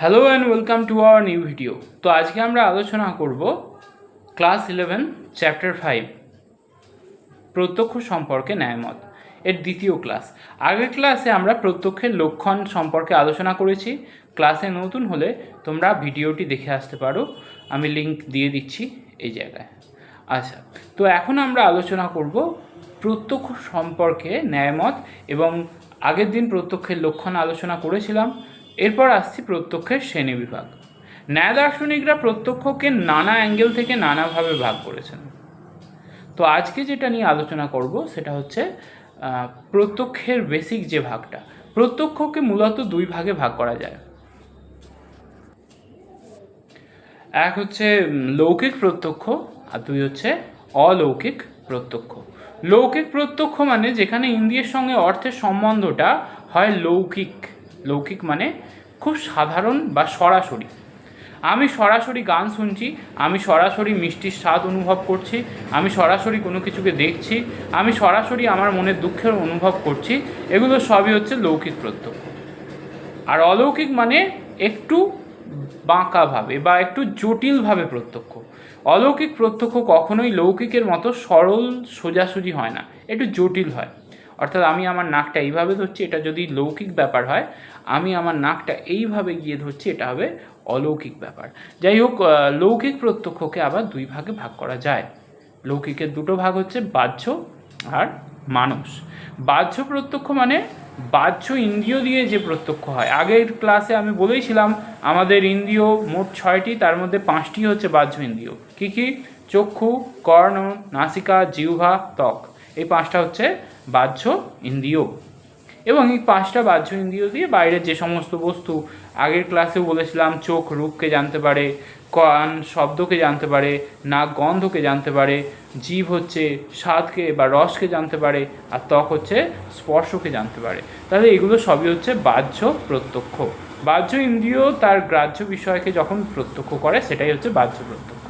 Hello and welcome to our new video তো আজকে আমরা আলোচনা করব ক্লাস ইলেভেন চ্যাপ্টার ফাইভ প্রত্যক্ষ সম্পর্কে ন্যায়মত, এর দ্বিতীয় ক্লাস আগের ক্লাসে আমরা প্রত্যক্ষের লক্ষণ সম্পর্কে আলোচনা করেছি। ক্লাসে নতুন হলে তোমরা ভিডিওটি দেখে আসতে পারো। আমি লিংক দিয়ে দিচ্ছি এই জায়গায়। আচ্ছা তো এখন আমরা আলোচনা করব প্রত্যক্ষ সম্পর্কে ন্যায়মত এবং আগের দিন প্রত্যক্ষের লক্ষণ আলোচনা করেছিলাম। এরপর আসছি প্রত্যক্ষের শ্রেণি বিভাগ। ন্যায় দার্শনিকরা প্রত্যক্ষকে নানা অ্যাঙ্গেল থেকে নানাভাবে ভাগ করেছেন। তো আজকে যেটা নিয়ে আলোচনা করব সেটা হচ্ছে প্রত্যক্ষের বেসিক যে ভাগটা, প্রত্যক্ষকে মূলত দুই ভাগে ভাগ করা যায়। এক হচ্ছে লৌকিক প্রত্যক্ষ আর দুই হচ্ছে অলৌকিক প্রত্যক্ষ। লৌকিক প্রত্যক্ষ মানে যেখানে ইন্দ্রিয়ের সঙ্গে অর্থের সম্বন্ধটা হয় লৌকিক। লৌকিক মানে খুব সাধারণ বা সরাসরি। আমি সরাসরি গান শুনছি, আমি সরাসরি মিষ্টির স্বাদ অনুভব করছি, আমি সরাসরি কোনো কিছুকে দেখছি, আমি সরাসরি আমার মনের দুঃখের অনুভব করছি, এগুলো সবই হচ্ছে লৌকিক প্রত্যক্ষ আর অলৌকিক মানে একটু বাঁকাভাবে বা একটু জটিলভাবে প্রত্যক্ষ। অলৌকিক প্রত্যক্ষ কখনোই লৌকিকের মতো সরল সোজাসুজি হয় না, একটু জটিল হয়। অর্থাৎ আমি আমার নাকটা এইভাবে ধরছি, এটা যদি লৌকিক ব্যাপার হয়, আমি আমার নাকটা এইভাবে গিয়ে ধরছি, এটা হবে অলৌকিক ব্যাপার। যাই হোক লৌকিক প্রত্যক্ষকে আবার দুই ভাগে ভাগ করা যায়। লৌকিকের দুটো ভাগ হচ্ছে বাহ্য আর মানুষ বাহ্য প্রত্যক্ষ মানে বাহ্য ইন্দ্রিয় দিয়ে যে প্রত্যক্ষ হয়। আগের ক্লাসে আমি বলেইছিলাম, আমাদের ইন্দ্রিয় মোট ছয়টি, তার মধ্যে পাঁচটি হচ্ছে বাহ্য ইন্দ্রিয়। কী কী? চক্ষু, কর্ণ, নাসিকা, জিহ্বা, ত্বক। এই পাঁচটা হচ্ছে বাহ্য, ইন্দ্রিয়। এবং এই পাঁচটা বাহ্য, ইন্দ্রিয় দিয়ে বাইরের যে সমস্ত বস্তু, আগের ক্লাসেও বলেছিলাম, চোখ রূপকে জানতে পারে, কান শব্দকে জানতে পারে, নাক গন্ধকে জানতে পারে, জীব হচ্ছে স্বাদকে বা রসকে জানতে পারে, আর ত্বক হচ্ছে স্পর্শকে জানতে পারে। তাহলে এগুলো সবই হচ্ছে বাহ্য প্রত্যক্ষ। বাহ্য, ইন্দ্রিয় তার গ্রাহ্য বিষয়কে যখন প্রত্যক্ষ করে, সেটাই হচ্ছে বাহ্য প্রত্যক্ষ।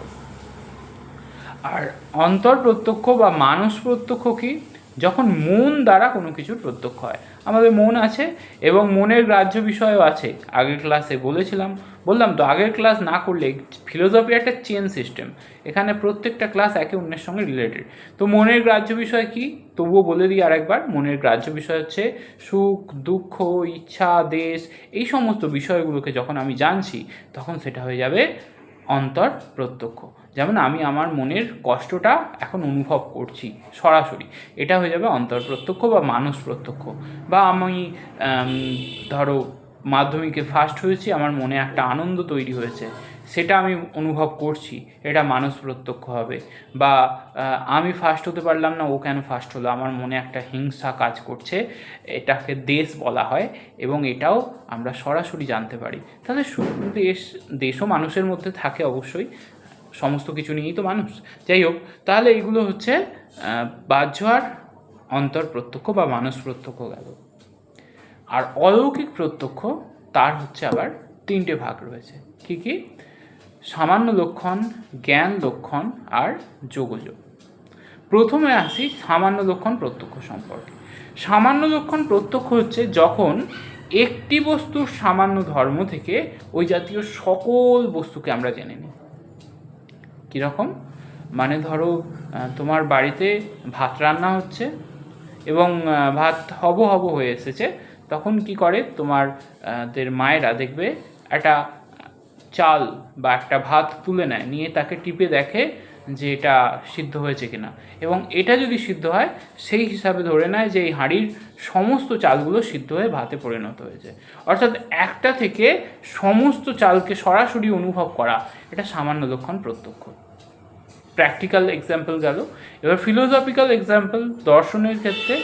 আর অন্তর প্রত্যক্ষ বা মানস প্রত্যক্ষ কি? যখন মন দ্বারা কোনো কিছুর প্রত্যক্ষ হয়। আমাদের মন আছে এবং মনের গ্রাহ্য বিষয়ও আছে। আগের ক্লাসে বলেছিলাম, বললাম তো আগের ক্লাস না করলে ফিলোসফি একটা চেন সিস্টেম। এখানে প্রত্যেকটা ক্লাস একে অন্যের সঙ্গে রিলেটেড। তো মনের গ্রাহ্য বিষয় কি? তবুও বলে দিই আরেকবার, মনের গ্রাহ্য বিষয় হচ্ছে সুখ, দুঃখ, ইচ্ছা, দেশ, এই সমস্ত বিষয়গুলোকে যখন আমি জানছি, তখন সেটা হয়ে যাবে অন্তর প্রত্যক্ষ। যেমন আমি আমার মনের কষ্টটা এখন অনুভব করছি সরাসরি। এটা হয়ে যাবে অন্তর প্রত্যক্ষ বা মানুষ প্রত্যক্ষ বা আমি ধরো মাধ্যমিকে ফার্স্ট হয়েছি, আমার মনে একটা আনন্দ তৈরি হয়েছে। সেটা আমি অনুভব করছি, এটা মানুষ প্রত্যক্ষ হবে। বা আমি ফার্স্ট হতে পারলাম না, ও কেন ফার্স্ট হলো? আমার মনে একটা হিংসা কাজ করছে, এটাকে দেশ বলা হয় এবং এটাও আমরা সরাসরি জানতে পারি। তাহলে দেশ, দেশও মানুষের মধ্যে থাকে অবশ্যই। সমস্ত কিছু নিয়েই তো মানুষ। যাই হোক, তাহলে এইগুলো হচ্ছে বাহ্য আর অন্তর প্রত্যক্ষ বা মানুষ প্রত্যক্ষ গেল। আর অলৌকিক প্রত্যক্ষ, তার হচ্ছে আবার তিনটে ভাগ রয়েছে। কি কি? সামান্য লক্ষণ, জ্ঞান লক্ষণ আর যোগযোগ। প্রথমে আসি সামান্য লক্ষণ প্রত্যক্ষ সম্পর্কে। সামান্য লক্ষণ প্রত্যক্ষ হচ্ছে যখন একটি বস্তুর সামান্য ধর্ম থেকে ওই জাতীয় সকল বস্তুকে আমরা জেনে নিই। কীরকম? মানে ধরো তোমার বাড়িতে ভাত রান্না হচ্ছে এবং ভাত হব হব হয়ে এসেছে, তখন কি করে তোমার দের মায়েরা দেখবে একটা চাল বা একটা ভাত তুলে নেয়, নিয়ে তাকে টিপে দেখে যে এটা সিদ্ধ হয়েছে কিনা। এবং এটা যদি সিদ্ধ হয়, সেই হিসাবে ধরে নেয় যে এই হাঁড়ির সমস্ত চালগুলো সিদ্ধ হয়ে ভাতে পরিণত হয়েছে। অর্থাৎ একটা থেকে সমস্ত চালকে সরাসরি অনুভব করা, এটা সামান্য লক্ষণ প্রত্যক্ষ। প্র্যাকটিক্যাল এক্সাম্পল গেল। এবার ফিলোসফিক্যাল এক্সাম্পল দর্শনের ক্ষেত্রে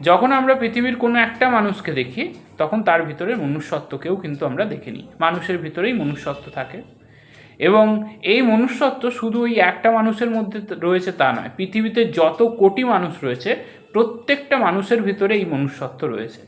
যখন আমরা পৃথিবীর কোনো একটা মানুষকে দেখি, তখন তার ভিতরে মনুষ্যত্বকেও কিন্তু আমরা দেখে নিই মানুষের ভিতরেই মনুষ্যত্ব থাকে। এবং এই মনুষ্যত্ব শুধু ওই একটা মানুষের মধ্যে রয়েছে তা নয়, পৃথিবীতে যত কোটি মানুষ রয়েছে, প্রত্যেকটা মানুষের ভিতরে এই মনুষ্যত্ব রয়েছে।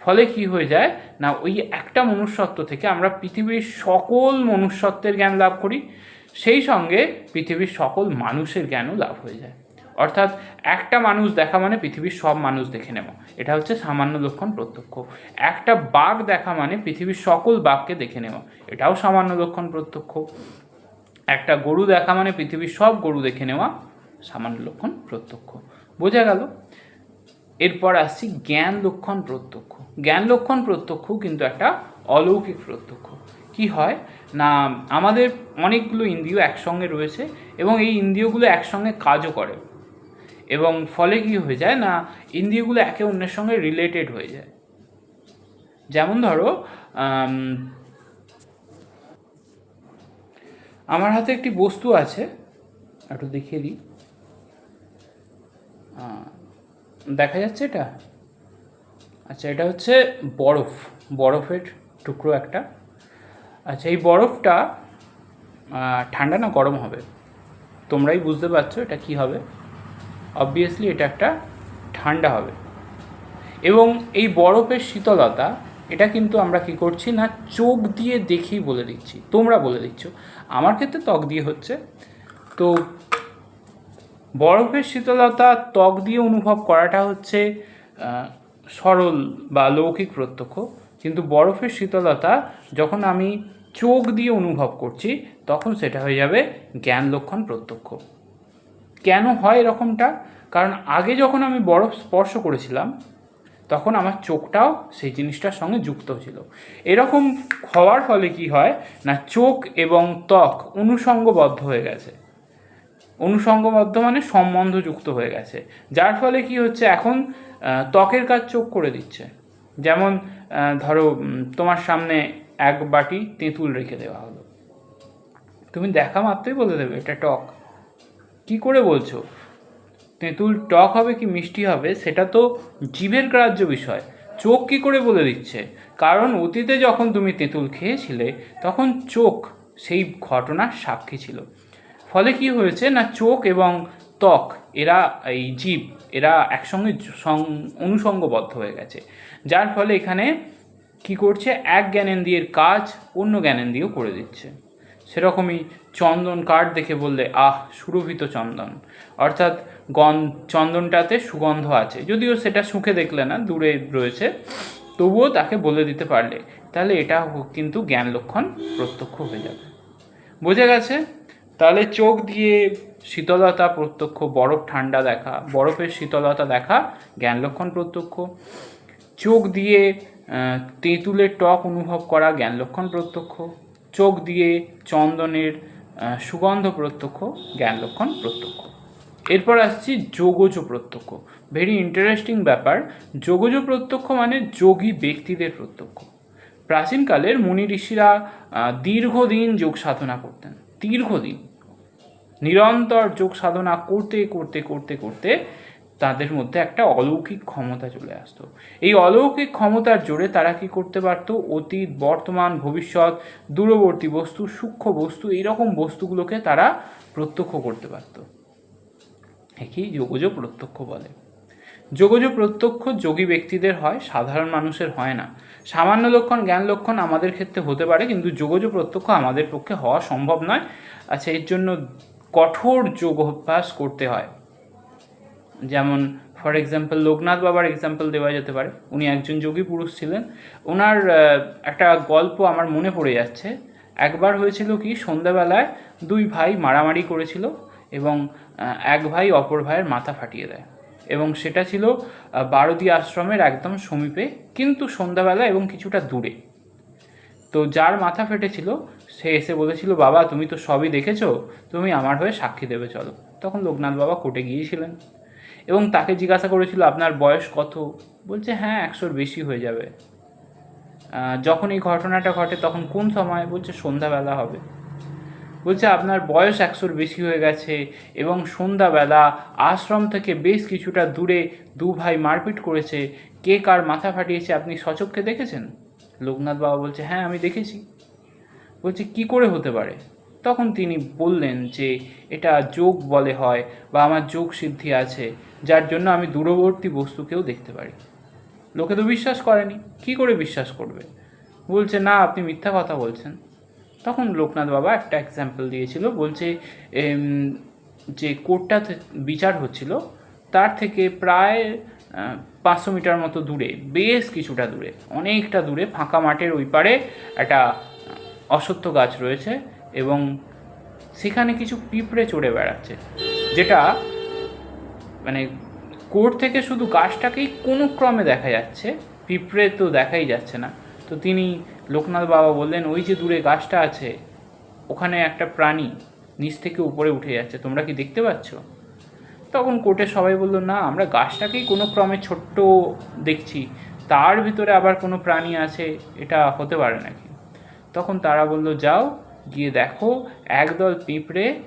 ফলে কি হয়ে যায়? না, ওই একটা মনুষ্যত্ব থেকে আমরা পৃথিবীর সকল মনুষ্যত্বের জ্ঞান লাভ করি, সেই সঙ্গে পৃথিবীর সকল মানুষের জ্ঞানও লাভ হয়ে যায়। অর্থাৎ একটা মানুষ দেখা মানে পৃথিবীর সব মানুষ দেখে নেওয়া এটা হচ্ছে সামান্য লক্ষণ প্রত্যক্ষ। একটা বাঘ দেখা মানে পৃথিবীর সকল বাঘকে দেখে নেওয়া এটাও সামান্য লক্ষণ প্রত্যক্ষ। একটা গরু দেখা মানে পৃথিবীর সব গরু দেখে নেওয়া সামান্য লক্ষণ প্রত্যক্ষ। বোঝা গেল? এরপর আসছি জ্ঞান লক্ষণ প্রত্যক্ষ। জ্ঞান লক্ষণ প্রত্যক্ষ কিন্তু একটা অলৌকিক প্রত্যক্ষ। কি হয়? না, আমাদের অনেকগুলো ইন্দ্রিয় একসঙ্গে রয়েছে এবং এই ইন্দ্রিয়গুলো একসঙ্গে কাজও করে। এবং ফলে কি হয়ে যায় না ইন্দ্রিয়গুলো একে অন্যের সঙ্গে রিলেটেড হয়ে যায়। যেমন ধরো আমার হাতে একটি বস্তু আছে, একটু দেখিয়ে দিই। দেখা যাচ্ছে এটা? আচ্ছা এটা হচ্ছে বরফ, বরফের টুকরো একটা। আচ্ছা এই বরফটা ঠান্ডা না গরম হবে? তোমরাই বুঝতে পারছ এটা কি হবে? অবভিয়াসলি এটা একটা ঠান্ডা হবে। এবং এই বরফের শীতলতা, এটা কিন্তু আমরা কি করছি না, চোখ দিয়ে দেখেই বলে দিচ্ছি। তোমরা বলে দিচ্ছ। আমার ক্ষেত্রে ত্বক দিয়ে হচ্ছে। তো বরফের শীতলতা, ত্বক দিয়ে অনুভব করাটা হচ্ছে সরল বা লৌকিক প্রত্যক্ষ। কিন্তু বরফের শীতলতা, যখন আমি চোখ দিয়ে অনুভব করছি, তখন সেটা হয়ে যাবে জ্ঞান লক্ষণ প্রত্যক্ষ। কেন হয় এরকমটা? কারণ আগে যখন আমি বরফ স্পর্শ করেছিলাম, তখন আমার চোখটাও সেই জিনিসটার সঙ্গে যুক্ত ছিল। এরকম হওয়ার ফলে কি হয় না, চোখ এবং ত্বক অনুসঙ্গবদ্ধ হয়ে গেছে। অনুসঙ্গবদ্ধ মানে সম্বন্ধযুক্ত হয়ে গেছে। যার ফলে কি হচ্ছে, এখন ত্বকের কাজ চোখ করে দিচ্ছে। যেমন ধরো তোমার সামনে এক বাটি তেঁতুল রেখে দেওয়া হলো। তুমি দেখা মাত্রই বলে দেবে, এটা টক। কি করে বলছো? তেঁতুল টক হবে কি মিষ্টি হবে সেটা তো জীবের গ্রাহ্য বিষয়। চোখ কি করে বলে দিচ্ছে? কারণ অতীতে যখন তুমি তেঁতুল খেয়েছিলে, তখন চোখ সেই ঘটনার সাক্ষী ছিল। ফলে কি হয়েছে না চোখ এবং ত্বক, এরা এই জীব, এরা একসঙ্গে অনুসঙ্গবদ্ধ হয়ে গেছে। যার ফলে এখানে কি করছে? এক জ্ঞানেন্দ্রিয়ের কাজ অন্য জ্ঞানেন্দ্রিয় করে দিচ্ছে। সেরকমই চন্দন কাঠ দেখে বললে, আহ, সুরভিত চন্দন। অর্থাৎ গন চন্দনটাতে সুগন্ধ আছে। যদিও সেটা সুখে দেখলে না, দূরে রয়েছে। তবুও তাকে বলে দিতে পারলে, তাহলে এটা কিন্তু জ্ঞান লক্ষণ প্রত্যক্ষ হয়ে যাবে। বোঝা গেছে? তাহলে চোখ দিয়ে শীতলতা প্রত্যক্ষ, বরফ ঠান্ডা দেখা, বরফের শীতলতা দেখা জ্ঞান লক্ষণ প্রত্যক্ষ। চোখ দিয়ে তেঁতুলের টক অনুভব করা জ্ঞান লক্ষণ প্রত্যক্ষ। চোখ দিয়ে চন্দনের সুগন্ধ প্রত্যক্ষ, জ্ঞান লক্ষণ প্রত্যক্ষ। এরপর আসছি যোগজ প্রত্যক্ষ। ভেরি ইন্টারেস্টিং ব্যাপার। যোগজ প্রত্যক্ষ মানে যোগী ব্যক্তিদের প্রত্যক্ষ। প্রাচীনকালের মুনি ঋষিরা দীর্ঘদিন যোগ সাধনা করতেন। দীর্ঘদিন। নিরন্তর যোগ সাধনা করতে করতে করতে করতে তাদের মধ্যে একটা অলৌকিক ক্ষমতা চলে আসতো। এই অলৌকিক ক্ষমতার জোরে তারা কি করতে পারতো? অতীত, বর্তমান, ভবিষ্যৎ, দূরবর্তী বস্তু, সূক্ষ্ম বস্তু, এইরকম বস্তুগুলোকে তারা প্রত্যক্ষ করতে পারতো। একেই যোগজ প্রত্যক্ষ বলে। যোগজ প্রত্যক্ষ যোগী ব্যক্তিদের হয়, সাধারণ মানুষের হয় না। সামান্য লক্ষণ, জ্ঞান লক্ষণ আমাদের ক্ষেত্রে হতে পারে, কিন্তু যোগজ প্রত্যক্ষ আমাদের পক্ষে হওয়া সম্ভব নয়। আচ্ছা এর জন্য কঠোর যোগ অভ্যাস করতে হয়। যেমন ফর এক্সাম্পল লোকনাথ বাবার এক্সাম্পল দেওয়া যেতে পারে। উনি একজন যোগী পুরুষ ছিলেন। ওনার একটা গল্প আমার মনে পড়ে যাচ্ছে। একবার হয়েছিল কি, সন্ধ্যাবেলায় দুই ভাই মারামারি করেছিল এবং এক ভাই অপর ভাইয়ের মাথা ফাটিয়ে দেয়। এবং সেটা ছিল বারদী আশ্রমের একদম সমীপে, কিন্তু সন্ধ্যাবেলা এবং কিছুটা দূরে। তো যার মাথা ফেটেছিল, সে এসে বলেছিল, বাবা, তুমি তো সবই দেখেছ, তুমি আমার হয়ে সাক্ষী দেবে, চলো। তখন লোকনাথ বাবা কোর্টে গিয়েছিলেন। এবং তাকে জিজ্ঞাসা করেছিল, আপনার বয়স কত? বলছে হ্যাঁ একশোর বেশি হয়ে যাবে। যখন এই ঘটনাটা ঘটে তখন কোন সময়? বলছে, সন্ধ্যাবেলা হবে। বলছে, আপনার বয়স একশোর বেশি হয়ে গেছে এবং সন্ধ্যাবেলা আশ্রম থেকে বেশ কিছুটা দূরে দু ভাই মারপিট করেছে। কে কার মাথা ফাটিয়েছে আপনি সচক্ষে দেখেছেন? লোকনাথ বাবা বলছে হ্যাঁ আমি দেখেছি। বলছে, কি করে হতে পারে? তখন তিনি বললেন যে, এটা যোগ বলে হয় বা আমার যোগ সিদ্ধি আছে, যার জন্য আমি দূরবর্তী বস্তুকেও দেখতে পারি। লোকে তো বিশ্বাস করেনি, কি করে বিশ্বাস করবে? বলছে, না, আপনি মিথ্যা কথা বলছেন। তখন লোকনাথ বাবা একটা এক্সাম্পল দিয়েছিল, বলছে যে কোর্টটাতে বিচার হচ্ছিল, তার থেকে প্রায় পাঁচশো মিটার মতো দূরে, বেশ কিছুটা দূরে, অনেকটা দূরে, ফাঁকা মাঠের ওই পারে একটা অসত্য গাছ রয়েছে এবং সেখানে কিছু পিঁপড়ে চড়ে বেড়াচ্ছে, যেটা মানে কোর্ট থেকে শুধু গাছটাকেই কোনো ক্রমে দেখা যাচ্ছে, পিঁপড়ে তো দেখাই যাচ্ছে না। তো তিনি লোকনাথ বাবা বললেন, ওই যে দূরে গাছটা আছে, ওখানে একটা প্রাণী নিচ থেকে উপরে উঠে যাচ্ছে, তোমরা কি দেখতে পাচ্ছ? তখন কোর্টে সবাই বলল, না, আমরা গাছটাকেই কোনো ক্রমে ছোট্ট দেখছি, তার ভিতরে আবার কোনো প্রাণী আছে, এটা হতে পারে নাকি? তখন তারা বলল, যাও গিয়ে দেখো একদল পিঁপড়ে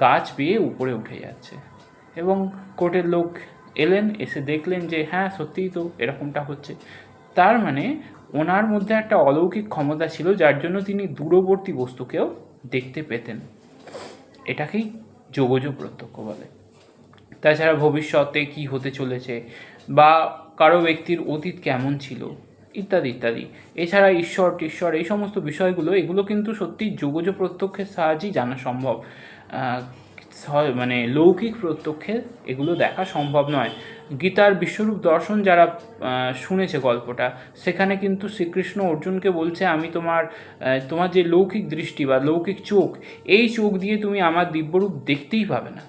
গাছ বেয়ে উপরে উঠে যাচ্ছে। এবং কোর্টের লোক এলেন, এসে দেখলেন যে হ্যাঁ সত্যিই তো এরকমটা হচ্ছে। তার মানে ওনার মধ্যে একটা অলৌকিক ক্ষমতা ছিল, যার জন্য তিনি দূরবর্তী বস্তুকেও দেখতে পেতেন। এটাকেই যোগজ প্রত্যক্ষ বলে। তাছাড়া ভবিষ্যতে কি হতে চলেছে বা কারও ব্যক্তির অতীত কেমন ছিল ইত্যাদি ইত্যাদি। এছাড়া ঈশ্বর, টিশ্বর, এই সমস্ত বিষয়গুলো, এগুলো কিন্তু সত্যি যোগজ প্রত্যক্ষের সাহায্যেই জানা সম্ভব। মানে লৌকিক প্রত্যক্ষে এগুলো দেখা সম্ভব নয়। গীতার বিশ্বরূপ দর্শন যারা শুনেছে গল্পটা, সেখানে কিন্তু শ্রীকৃষ্ণ অর্জুনকে বলছে, আমি তোমার তোমার যে লৌকিক দৃষ্টি বা লৌকিক চোখ, এই চোখ দিয়ে তুমি আমার দিব্যরূপ দেখতেই পাবে না।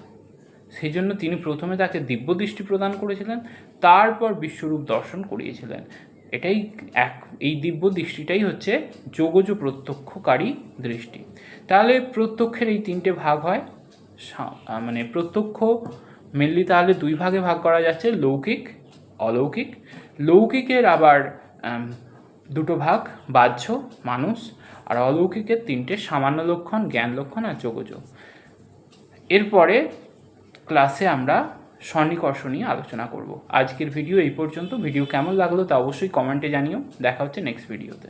সেই জন্য তিনি প্রথমে তাকে দিব্য দৃষ্টি প্রদান করেছিলেন, তারপর বিশ্বরূপ দর্শন করিয়েছিলেন। এটাই এক, এই দিব্য দৃষ্টিটাই হচ্ছে যোগজ প্রত্যক্ষকারী দৃষ্টি। তাহলে প্রত্যক্ষের এই তিনটে ভাগ হয়। মানে প্রত্যক্ষ মেনলি তাহলে দুই ভাগে ভাগ করা যাচ্ছে, লৌকিক, অলৌকিক। লৌকিকের আবার দুটো ভাগ, বাহ্য, মানুষ, আর অলৌকিকের তিনটে সামান্য লক্ষণ, জ্ঞান লক্ষণ আর যোগযোগ এরপরে ক্লাসে আমরা সন্নিকর্ষ নিয়ে আলোচনা করব। আজকের ভিডিও এই পর্যন্ত। ভিডিও কেমন লাগল তা অবশ্যই কমেন্টে জানিও। দেখা হচ্ছে নেক্সট ভিডিওতে